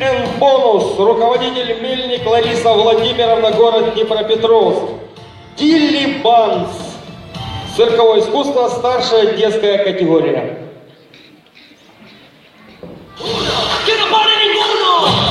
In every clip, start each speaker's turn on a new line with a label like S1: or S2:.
S1: Энфонус, руководитель мельник Лариса Владимировна, город Днепропетровск. Дилибанс, цирковое искусство, старшая детская категория.
S2: Uno,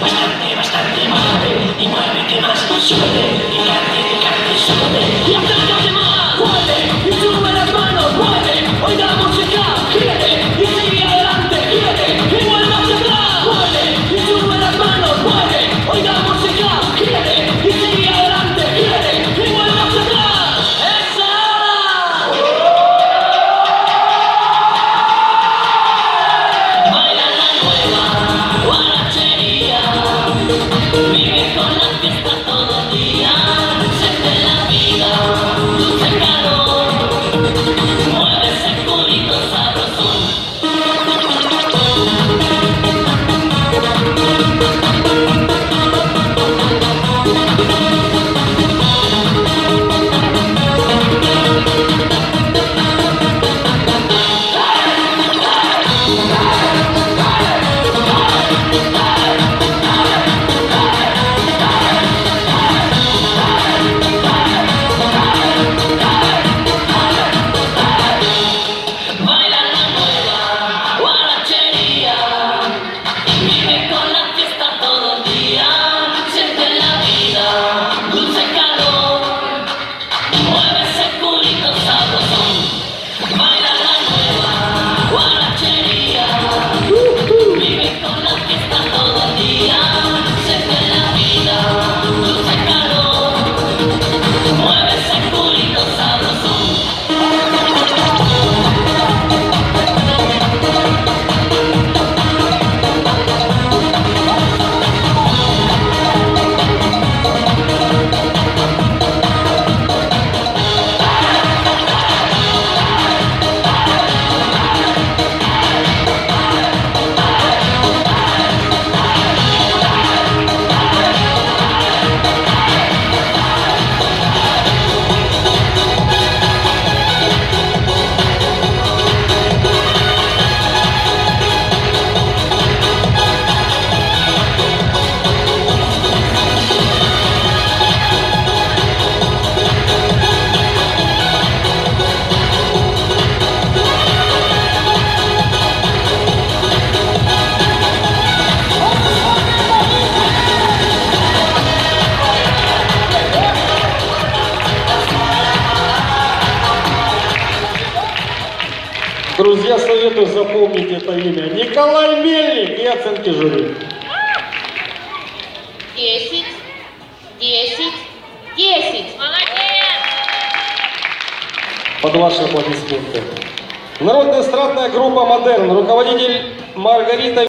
S2: Bastante, bastante, bastante, y muévete más, súbete, y dale.
S1: я советую запомнить это имя. Николай Мельник и оценки жюри.
S3: Десять, десять, десять. Молодец!
S1: Под ваши аплодисменты. Народная эстрадная группа «Модерн», руководитель Маргарита